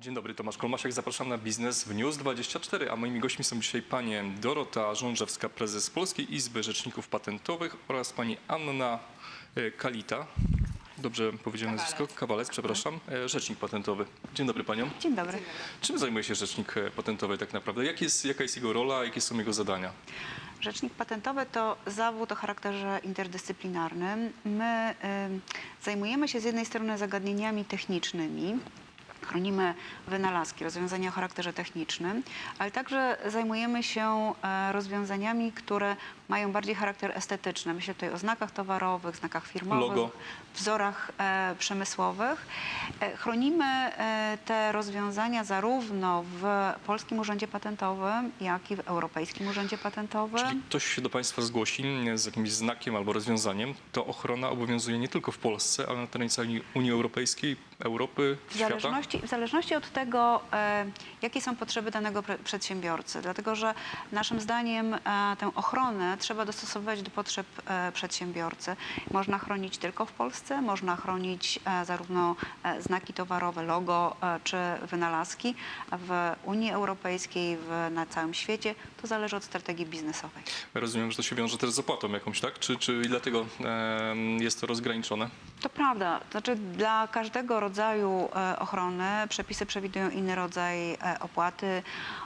Dzień dobry, Tomasz Kolmasiak, zapraszam na Biznes w News24, a moimi gośćmi są dzisiaj panie Dorota Żążewska, prezes Polskiej Izby Rzeczników Patentowych oraz pani Anna e, Kalita, dobrze powiedziane Kawalec. nazwisko? Kawalec, przepraszam, e, rzecznik patentowy. Dzień dobry paniom. Dzień dobry. Czym zajmuje się rzecznik e, patentowy tak naprawdę? Jak jest, jaka jest jego rola, jakie są jego zadania? Rzecznik patentowy to zawód o charakterze interdyscyplinarnym. My ym, zajmujemy się z jednej strony zagadnieniami technicznymi, chronimy wynalazki, rozwiązania o charakterze technicznym, ale także zajmujemy się e, rozwiązaniami, które mają bardziej charakter estetyczny. Myślę tutaj o znakach towarowych, znakach firmowych, Logo. Wzorach e, przemysłowych. E, chronimy e, te rozwiązania zarówno w Polskim Urzędzie Patentowym, jak i w Europejskim Urzędzie Patentowym. Czyli ktoś się do państwa zgłosi z jakimś znakiem albo rozwiązaniem, to ochrona obowiązuje nie tylko w Polsce, ale na terenie całej Unii Europejskiej, Europy, W świata? zależności, w zależności od tego, jakie są potrzeby danego przedsiębiorcy, dlatego że naszym zdaniem tę ochronę trzeba dostosowywać do potrzeb przedsiębiorcy. Można chronić tylko w Polsce, można chronić e, zarówno e, znaki towarowe, logo e, czy wynalazki w Unii Europejskiej, w, na całym świecie. To zależy od strategii biznesowej. Rozumiem, że to się wiąże też z opłatą jakąś, tak? Czy, czy dlatego jest to rozgraniczone? To prawda. Znaczy dla każdego rodzaju e, ochrony przepisy przewidują inny rodzaj e, opłaty.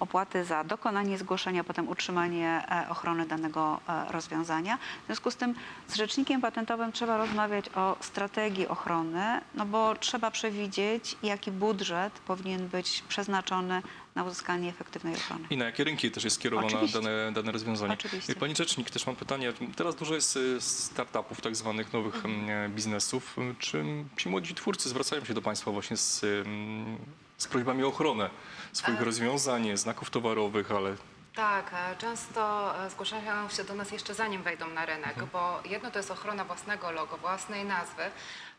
Opłaty za dokonanie zgłoszenia, potem utrzymanie e, ochrony danego rozwiązania. W związku z tym z rzecznikiem patentowym trzeba rozmawiać o strategii ochrony, no bo trzeba przewidzieć, jaki budżet powinien być przeznaczony na uzyskanie efektywnej ochrony. I na jakie rynki też jest skierowane dane, dane rozwiązanie? Oczywiście. Pani Rzecznik, też mam pytanie. Teraz dużo jest y, startupów, tak zwanych nowych Mhm. em, biznesów. Czy ci młodzi twórcy zwracają się do Państwa właśnie z, z prośbami o ochronę swoich rozwiązań, znaków towarowych, ale Tak, e, często e, zgłaszają się do nas jeszcze zanim wejdą na rynek, bo jedno to jest ochrona własnego logo, własnej nazwy,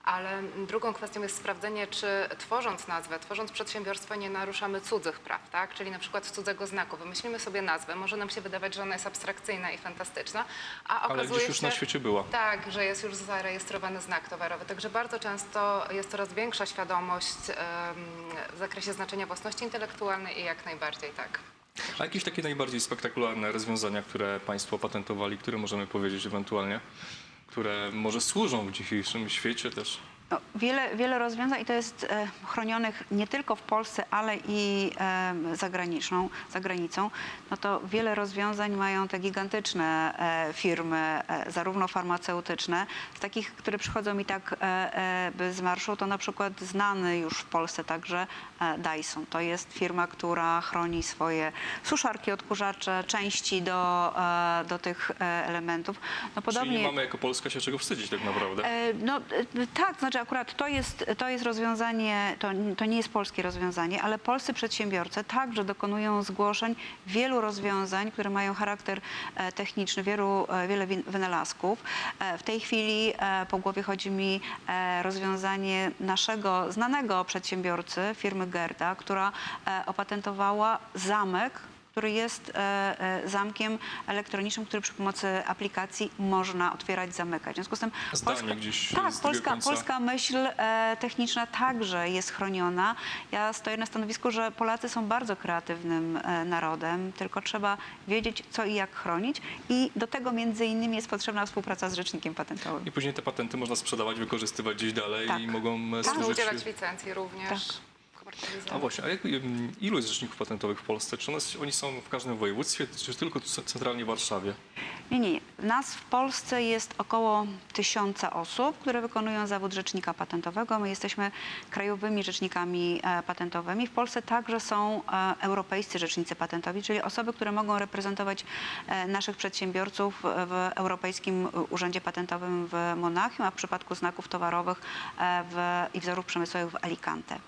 ale drugą kwestią jest sprawdzenie, czy tworząc nazwę, tworząc przedsiębiorstwo nie naruszamy cudzych praw, tak? Czyli na przykład cudzego znaku. Wymyślimy sobie nazwę, może nam się wydawać, że ona jest abstrakcyjna i fantastyczna, a Ale okazuje gdzieś już się... na świecie była. Tak, że jest już zarejestrowany znak towarowy. Także bardzo często jest coraz większa świadomość w zakresie znaczenia własności intelektualnej i jak najbardziej tak. A jakieś takie najbardziej spektakularne rozwiązania, które Państwo patentowali, które możemy powiedzieć ewentualnie, które może służą w dzisiejszym świecie też? No, wiele, wiele rozwiązań i to jest e, chronionych nie tylko w Polsce, ale i e, zagraniczną, za granicą. No to wiele rozwiązań mają te gigantyczne e, firmy, e, zarówno farmaceutyczne. Z takich, które przychodzą mi tak e, e, by z marszu, to na przykład znany już w Polsce także e, Dyson. To jest firma, która chroni swoje suszarki, odkurzacze, części do, e, do tych e, elementów. No, Czyli nie mamy jako Polska się czego wstydzić tak naprawdę. E, No e, tak, znaczy akurat to jest, to jest rozwiązanie, to, to nie jest polskie rozwiązanie, ale polscy przedsiębiorcy także dokonują zgłoszeń wielu rozwiązań, które mają charakter e, techniczny, wielu, e, wiele wynalazków. E, W tej chwili po głowie chodzi mi rozwiązanie naszego znanego przedsiębiorcy, firmy Gerda, która opatentowała zamek, który jest e, e, zamkiem elektronicznym, który przy pomocy aplikacji można otwierać, zamykać. W związku z tym Zdalnie gdzieś tak, polska, polska myśl e, techniczna także jest chroniona. Ja stoję na stanowisku, że Polacy są bardzo kreatywnym narodem, tylko trzeba wiedzieć, co i jak chronić i do tego między innymi jest potrzebna współpraca z Rzecznikiem Patentowym. I później te patenty można sprzedawać, wykorzystywać gdzieś dalej Tak. i mogą Można służyć... udzielać licencji również. Tak. A właśnie, a jak, ilu jest rzeczników patentowych w Polsce? Czy one, oni są w każdym województwie, czy tylko centralnie w Warszawie? Nie, nie. Nas w Polsce jest około tysiąca osób, które wykonują zawód rzecznika patentowego. My jesteśmy krajowymi rzecznikami e, patentowymi. W Polsce także są e, europejscy rzecznicy patentowi, czyli osoby, które mogą reprezentować e, naszych przedsiębiorców w Europejskim Urzędzie Patentowym w Monachium, a w przypadku znaków towarowych w, i wzorów przemysłowych w Alicante.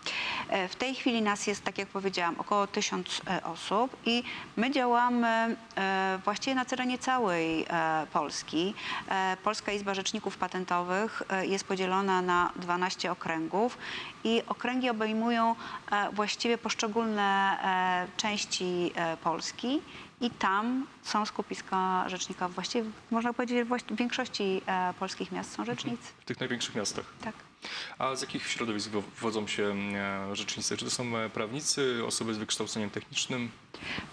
W tej chwili nas jest, tak jak powiedziałam, około tysiąc e, osób i my działamy e, właściwie na terenie całej e, Polski. Polska Izba Rzeczników Patentowych jest podzielona na 12 okręgów i okręgi obejmują właściwie poszczególne części Polski i tam są skupiska rzecznika. Właściwie można powiedzieć, że w większości polskich miast są rzecznicy. W tych największych miastach. Tak. A z jakich środowisk wo- wodzą się e, rzecznicy? Czy to są e, prawnicy, osoby z wykształceniem technicznym?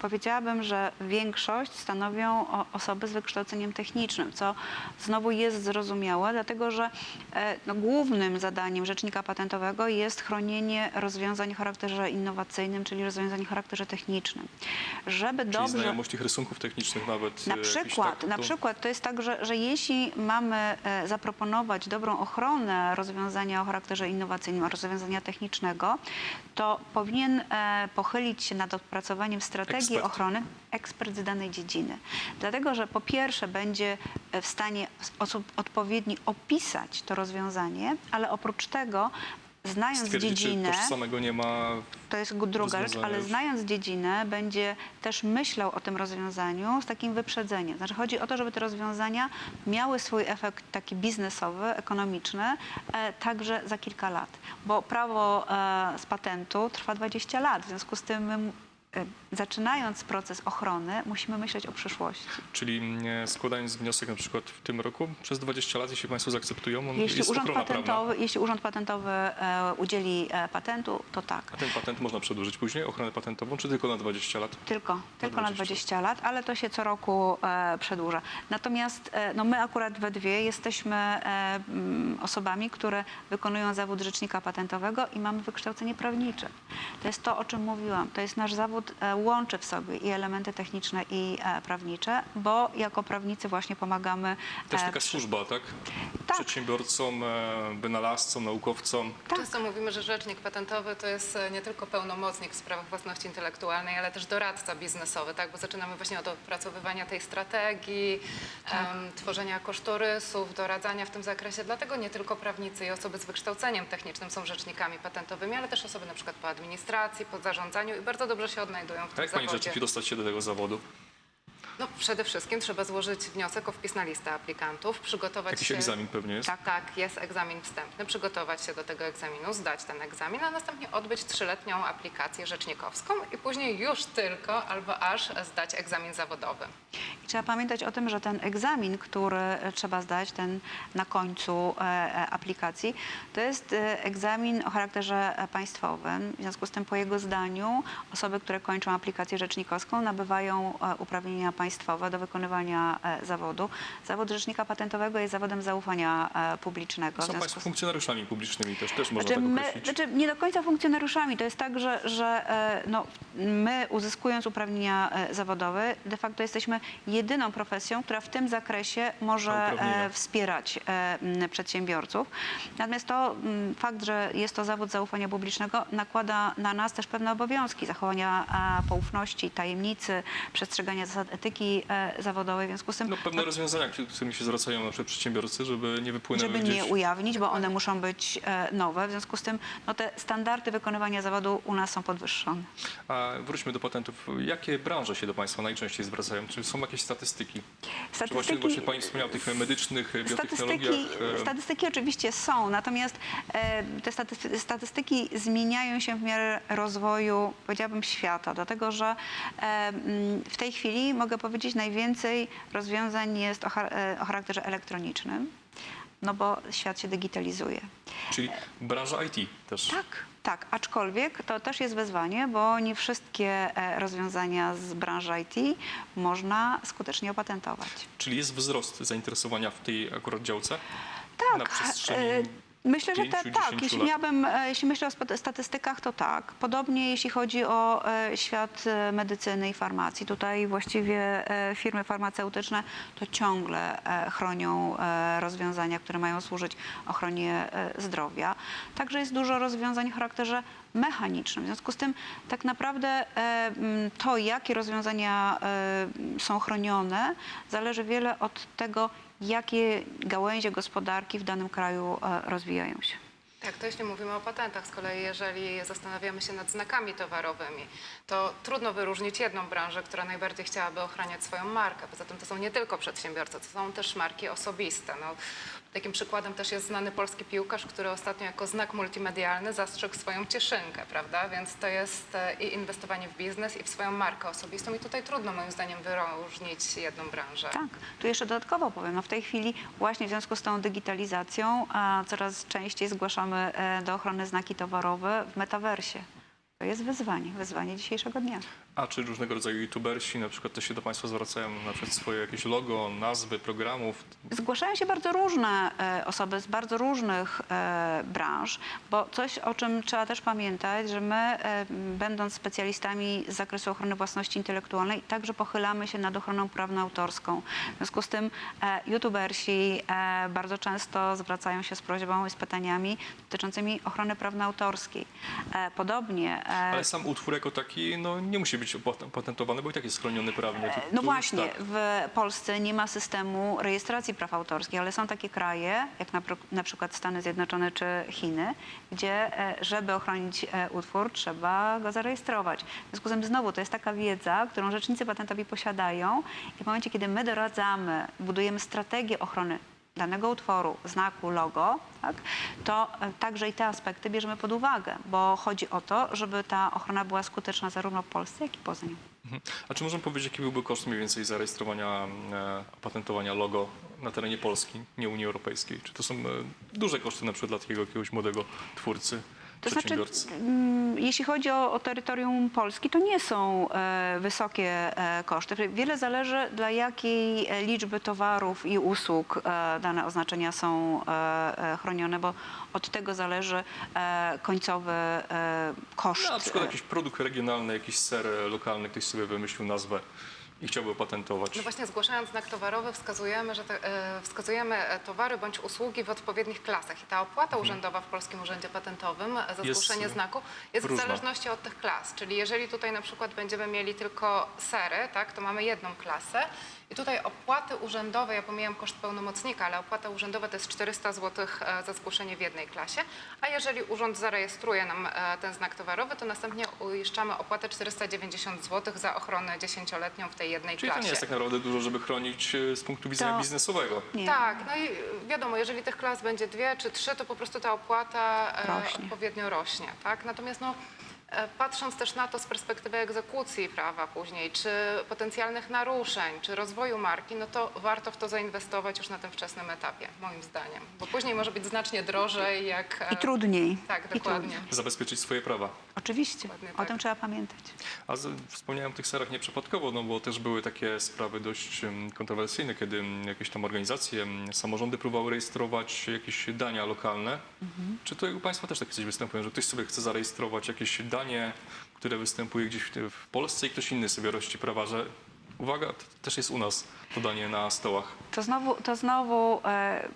Powiedziałabym, że większość stanowią osoby z wykształceniem technicznym, co znowu jest zrozumiałe, dlatego że e, no, głównym zadaniem rzecznika patentowego jest chronienie rozwiązań o charakterze innowacyjnym, czyli rozwiązań o charakterze technicznym. Żeby Czyli dobrze. znajomość tych rysunków technicznych nawet? Na e, jakichś, przykład, tak? na To- przykład to jest tak, że, że jeśli mamy e, zaproponować dobrą ochronę rozwiązania o charakterze innowacyjnym, rozwiązania technicznego, to powinien pochylić się nad opracowaniem strategii Ekspert. ochrony ekspert z danej dziedziny. Dlatego, że po pierwsze będzie w stanie w sposób odpowiedni opisać to rozwiązanie, ale oprócz tego znając Stwierdzić, dziedzinę, czy tożsamego nie ma to jest druga rzecz, ale znając dziedzinę, będzie też myślał o tym rozwiązaniu z takim wyprzedzeniem. Znaczy chodzi o to, żeby te rozwiązania miały swój efekt taki biznesowy, ekonomiczny, e, także za kilka lat. Bo prawo e, z patentu trwa 20 lat, w związku z tym my, e, zaczynając proces ochrony, musimy myśleć o przyszłości. Czyli mm, składając wniosek na przykład w tym roku, przez 20 lat, jeśli Państwo zaakceptują, on Jeśli jest urząd, ochrona prawna. patentowy, jeśli urząd patentowy e, udzieli e, patentu, to tak. A ten patent można przedłużyć później, ochronę patentową, czy tylko na 20 lat? Tylko, tylko na 20. 20 lat, ale to się co roku e, przedłuża. Natomiast e, no my akurat we dwie jesteśmy e, mm, osobami, które wykonują zawód rzecznika patentowego i mamy wykształcenie prawnicze. To jest to, o czym mówiłam. To jest nasz zawód, e, łączy w sobie i elementy techniczne i e, prawnicze, bo jako prawnicy właśnie pomagamy. Też e, taka przy- służba, tak? Tak. Przedsiębiorcom, wynalazcom, naukowcom. Tak. Często mówimy, że rzecznik patentowy to jest nie tylko pełnomocnik w sprawach własności intelektualnej, ale też doradca biznesowy, tak? bo zaczynamy właśnie od opracowywania tej strategii, Tak. em, tworzenia kosztorysów, doradzania w tym zakresie. Dlatego nie tylko prawnicy i osoby z wykształceniem technicznym są rzecznikami patentowymi, ale też osoby na przykład po administracji, po zarządzaniu i bardzo dobrze się odnajdują w tym jak Pani zawodzie. rzecznik dostać się do tego zawodu? No, przede wszystkim trzeba złożyć wniosek o wpis na listę aplikantów, przygotować Jakiś się... egzamin pewnie jest? Tak, tak, jest egzamin wstępny. Przygotować się do tego egzaminu, zdać ten egzamin, a następnie odbyć trzyletnią aplikację rzecznikowską i później już tylko albo aż zdać egzamin zawodowy. Trzeba pamiętać o tym, że ten egzamin, który e, trzeba zdać, ten na końcu e, e, aplikacji, to jest egzamin o charakterze państwowym. W związku z tym po jego zdaniu osoby, które kończą aplikację rzecznikowską nabywają uprawnienia państwowe do wykonywania zawodu. Zawód rzecznika patentowego jest zawodem zaufania publicznego. Są Państwo z- funkcjonariuszami publicznymi też, też można znaczy, tak my, określić. znaczy nie do końca funkcjonariuszami. To jest tak, że, że no, my uzyskując uprawnienia zawodowe, de facto jesteśmy jedyną profesją, która w tym zakresie może e, wspierać e, przedsiębiorców. Natomiast to fakt, że jest to zawód zaufania publicznego, nakłada na nas też pewne obowiązki zachowania poufności, tajemnicy, przestrzegania zasad etyki e, zawodowej. W związku z tym No, pewne rozwiązania, z którymi się zwracają na przykład przedsiębiorcy, żeby nie wypłynęły żeby gdzieś. nie ujawnić, bo one muszą być nowe. W związku z tym no, te standardy wykonywania zawodu u nas są podwyższone. A wróćmy do patentów. Jakie branże się do Państwa najczęściej zwracają? Czy są jakieś statystyki? Czy właśnie, właśnie Pani wspomniała o tych medycznych, biotechnologiach? Statystyki, e, statystyki oczywiście są, natomiast e, te staty- statystyki zmieniają się w miarę rozwoju, powiedziałabym, świata, dlatego że e, mm, w tej chwili mogę powiedzieć, najwięcej rozwiązań jest e, o charakterze elektronicznym, no bo świat się digitalizuje. Czyli branża IT też. Tak, tak, aczkolwiek to też jest wyzwanie, bo nie wszystkie e, rozwiązania z branży IT można skutecznie opatentować. Czyli jest wzrost zainteresowania w tej akurat działce? Tak. Na przestrzeni e, Myślę, że te, 5-10 tak. Jeśli, lat. miałabym, e, jeśli myślę o statystykach, to tak. Podobnie jeśli chodzi o e, świat e, medycyny i farmacji. Tutaj właściwie firmy farmaceutyczne to ciągle chronią rozwiązania, które mają służyć ochronie zdrowia. Także jest dużo rozwiązań o charakterze mechanicznym. W związku z tym tak naprawdę to, jakie rozwiązania są chronione, zależy wiele od tego, jakie gałęzie gospodarki w danym kraju e, rozwijają się. Tak, to jeśli mówimy o patentach, z kolei jeżeli zastanawiamy się nad znakami towarowymi, to trudno wyróżnić jedną branżę, która najbardziej chciałaby ochraniać swoją markę. Poza tym to są nie tylko przedsiębiorcy, to są też marki osobiste. No, Takim przykładem też jest znany polski piłkarz, który ostatnio jako znak multimedialny zastrzegł swoją cieszynkę, prawda? Więc to jest e, i inwestowanie w biznes, i w swoją markę osobistą. I tutaj trudno moim zdaniem wyróżnić jedną branżę. Tak, tu jeszcze dodatkowo powiem, no w tej chwili właśnie w związku z tą digitalizacją coraz częściej zgłaszamy e, do ochrony znaki towarowe w metaversie. To jest wyzwanie, wyzwanie dzisiejszego dnia. A czy różnego rodzaju youtubersi na przykład też się do Państwa zwracają na przykład swoje jakieś logo, nazwy programów? Zgłaszają się bardzo różne e, osoby z bardzo różnych e, branż, bo coś, o czym trzeba też pamiętać, że my, e, będąc specjalistami z zakresu ochrony własności intelektualnej, także pochylamy się nad ochroną prawno-autorską. W związku z tym e, youtubersi e, bardzo często zwracają się z prośbą i z pytaniami dotyczącymi ochrony prawno-autorskiej. E, podobnie... e, Ale sam utwór jako taki no, nie musi być opat- patentowany, bo i tak jest chroniony prawnie. Tu- No tu właśnie, tak. w Polsce nie ma systemu rejestracji praw autorskich, ale są takie kraje, jak na, na przykład Stany Zjednoczone czy Chiny, gdzie e, żeby ochronić e, utwór, trzeba go zarejestrować. W związku z tym znowu to jest taka wiedza, którą rzecznicy patentowi posiadają i w momencie, kiedy my doradzamy, budujemy strategię ochrony danego utworu, znaku, logo, tak, to e, także i te aspekty bierzemy pod uwagę, bo chodzi o to, żeby ta ochrona była skuteczna zarówno w Polsce, jak i poza nią. Mhm. A czy możemy powiedzieć, jaki byłby koszt mniej więcej zarejestrowania, e, patentowania logo na terenie Polski, nie Unii Europejskiej? Czy to są e, duże koszty na przykład dla takiego jakiegoś młodego twórcy, To znaczy, mm, jeśli chodzi o, o terytorium Polski, to nie są e, wysokie e, koszty. Wiele zależy, dla jakiej e, liczby towarów i usług e, dane oznaczenia są e, e, chronione, bo od tego zależy e, końcowy e, koszt. No, na przykład jakiś produkt regionalny, jakiś ser e, lokalny, ktoś sobie wymyślił nazwę i chciałby opatentować. No właśnie zgłaszając znak towarowy wskazujemy, że te, e, wskazujemy e, towary bądź usługi w odpowiednich klasach i ta opłata urzędowa w Polskim Urzędzie Patentowym e, za Mhm. Jest, zgłoszenie e, znaku jest różna. w zależności od tych klas. Czyli jeżeli tutaj na przykład będziemy mieli tylko sery, tak, to mamy jedną klasę i tutaj opłaty urzędowe, ja pomijam koszt pełnomocnika, ale opłata urzędowa to jest 400 zł za zgłoszenie w jednej klasie, a jeżeli urząd zarejestruje nam ten znak towarowy, to następnie uiszczamy opłatę 490 zł za ochronę dziesięcioletnią w tej jednej Czyli to klasie. nie jest tak naprawdę dużo, żeby chronić e, z punktu widzenia To- biznesowego. Nie. Tak, no i wiadomo, jeżeli tych klas będzie dwie czy trzy, to po prostu ta opłata e, Rośnie. odpowiednio rośnie. Tak? Natomiast no, e, patrząc też na to z perspektywy egzekucji prawa później, czy potencjalnych naruszeń, czy rozwoju marki, no to warto w to zainwestować już na tym wczesnym etapie, moim zdaniem. Bo później może być znacznie drożej, jak... e, I trudniej. Tak, I dokładnie. trudniej. Zabezpieczyć swoje prawa. Oczywiście, Dokładnie o tak. tym trzeba pamiętać. A z, wspomniałem o tych serach nieprzypadkowo, no bo też były takie sprawy dość kontrowersyjne, kiedy jakieś tam organizacje, samorządy próbowały rejestrować jakieś dania lokalne. Czy to u Państwa też takie coś występuje, że ktoś sobie chce zarejestrować jakieś danie, które występuje gdzieś w, w Polsce i ktoś inny sobie rości prawa, że uwaga, to też jest u nas to danie na stołach. To znowu, to znowu e,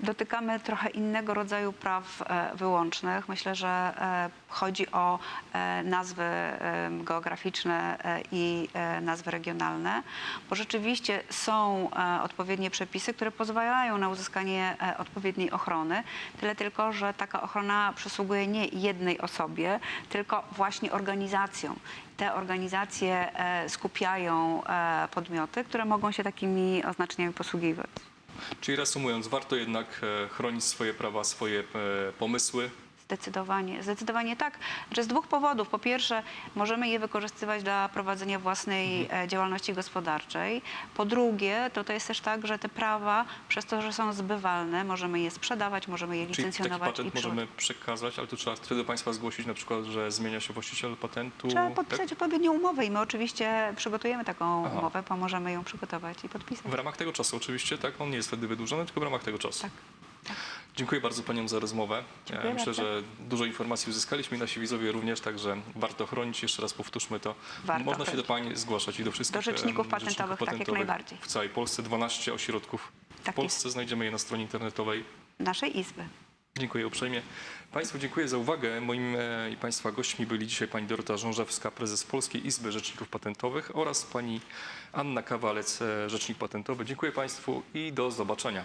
dotykamy trochę innego rodzaju praw e, wyłącznych. Myślę, że e, chodzi o e, nazwy e, geograficzne e, i e, nazwy regionalne, bo rzeczywiście są e, odpowiednie przepisy, które pozwalają na uzyskanie e, odpowiedniej ochrony. Tyle tylko, że taka ochrona przysługuje nie jednej osobie, tylko właśnie organizacjom. Te organizacje e, skupiają e, podmioty, które mogą się takimi oznaczeniami posługiwać. Czyli reasumując, warto jednak e, chronić swoje prawa, swoje e, pomysły. Zdecydowanie, zdecydowanie tak. Znaczy z dwóch powodów. Po pierwsze, możemy je wykorzystywać dla prowadzenia własnej e, działalności gospodarczej. Po drugie, to, to jest też tak, że te prawa, przez to, że są zbywalne, możemy je sprzedawać, możemy je Czyli taki licencjonować patent i możemy przekazać, ale tu trzeba wtedy do Państwa zgłosić na przykład, że zmienia się właściciel patentu. Trzeba tak? podpisać odpowiednią umowę i my oczywiście przygotujemy taką Aha. umowę, pomożemy ją przygotować i podpisać. W ramach tego czasu oczywiście, tak? On nie jest wtedy wydłużony, tylko w ramach tego czasu. Tak. Dziękuję bardzo Paniom za rozmowę. Dziękuję E, Myślę, bardzo. że dużo informacji uzyskaliśmy i nasi widzowie również, także warto chronić. Jeszcze raz powtórzmy to. Warto Można się do chronić. Pań zgłaszać i do wszystkich Do rzeczników em, patentowych, tak jak najbardziej. W całej Polsce 12 ośrodków. W Tak Polsce znajdziemy je na stronie internetowej. Naszej Izby. Dziękuję uprzejmie. Państwu dziękuję za uwagę. Moim e, i Państwa gośćmi byli dzisiaj pani Dorota Żążewska, prezes Polskiej Izby Rzeczników Patentowych oraz pani Anna Kawalec, e, rzecznik patentowy. Dziękuję Państwu i do zobaczenia.